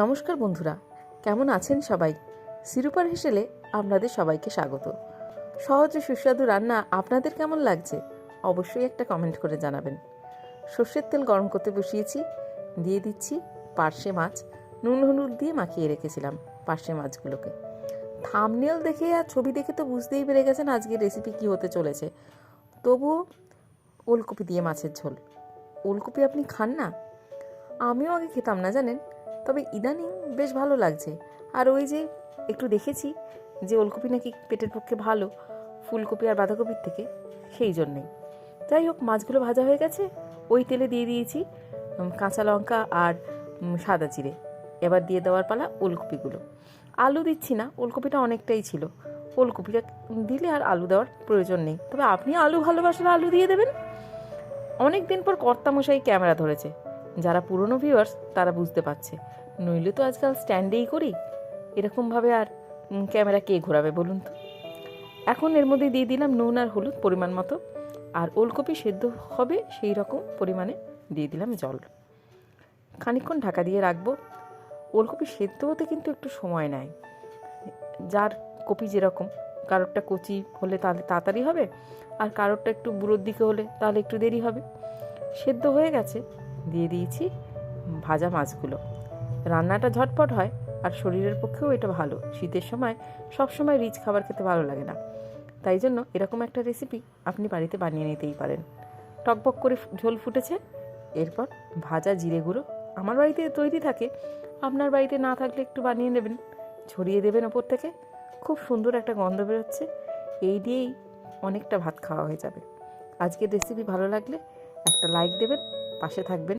নমস্কার বন্ধুরা, কেমন আছেন সবাই? সিরুপার হেসেলে আপনাদের সবাইকে স্বাগত। সহজ ও সুস্বাদু রান্না আপনাদের কেমন লাগছে? অবশ্যই একটা কমেন্ট করে জানাবেন। সর্ষের তেল গরম করতে বসিয়েছি, দিয়ে দিচ্ছি পার্শে মাছ। নুন, হলুদ দিয়ে মাখিয়ে রেখেছিলাম পার্শে মাছগুলোকে। থামনেল দেখে আর ছবি দেখে তো বুঝতেই পেরে গেছেন আজকের রেসিপি কী হতে চলেছে। তবুও ওলকপি দিয়ে মাছের ঝোল। ওলকপি আপনি খান না? আমিও আগে খেতাম না জানেন? তবে ইদানিং বেশ ভালো লাগছে। আর ওই যে একটু দেখেছি যে ওলকপি নাকি পেটের পক্ষে ভালো, ফুলকপি আর বাঁধাকপির থেকে, সেই জন্যেই যাই হোক, মাছগুলো ভাজা হয়ে গেছে, ওই তেলে দিয়ে দিয়েছি কাঁচা লঙ্কা আর সাদা জিরে। এবার দিয়ে দেওয়ার পালা ওলকপিগুলো। আলু দিচ্ছি না, ওলকপিটা অনেকটাই ছিল। ওলকপিটা দিলে আর আলু দেওয়ার প্রয়োজন নেই। তবে আপনি আলু ভালোবাসলে আলু দিয়ে দেবেন। অনেক দিন পর কর্তামশাই ক্যামেরা ধরেছে। যারা পুরনো ভিউয়ার্স তারা বুঝতে পারছে। নইলে তো আজকাল স্ট্যান্ডেই করি। এরকমভাবে আর ক্যামেরা কে ঘোরাবে বলুন তো? এখন এর মধ্যে দিয়ে দিলাম নুন আর হলুদ পরিমাণ মতো। আর ওলকপি সেদ্ধ হবে সেই রকম পরিমাণে দিয়ে দিলাম জল। খানিকক্ষণ ঢাকা দিয়ে রাখব। ওলকপি সেদ্ধ হতে কিন্তু একটু সময় নেয়। যার কপি যেরকম, কারোরটা কচি হলে তাহলে তাড়াতাড়ি হবে, আর কারোরটা একটু বুড়োর দিকে হলে তাহলে একটু দেরি হবে। সেদ্ধ হয়ে গেছে। দিয়ে দিয়েছি ভাজা মাছগুলো। রান্নাটা ঝটপট হয় আর শরীরের পক্ষেও এটা ভালো। শীতের সময় সব সময় রিচ খাবার খেতে ভালো লাগে না। তাই জন্য এরকম একটা রেসিপি আপনি বাড়িতে বানিয়ে নিতেই পারেন। টকবক করে ঝোল ফুটেছে। এরপর ভাজা জিরে গুঁড়ো। আমার বাড়িতে তৈরি থাকে। আপনার বাড়িতে না থাকলে একটু বানিয়ে নেবেন। ছড়িয়ে দেবেন ওপর থেকে। খুব সুন্দর একটা গন্ধ বেরোচ্ছে। এই দিয়েই অনেকটা ভাত খাওয়া হয়ে যাবে। আজকের রেসিপি ভালো লাগলে একটা লাইক দেবেন, পাশে থাকবেন।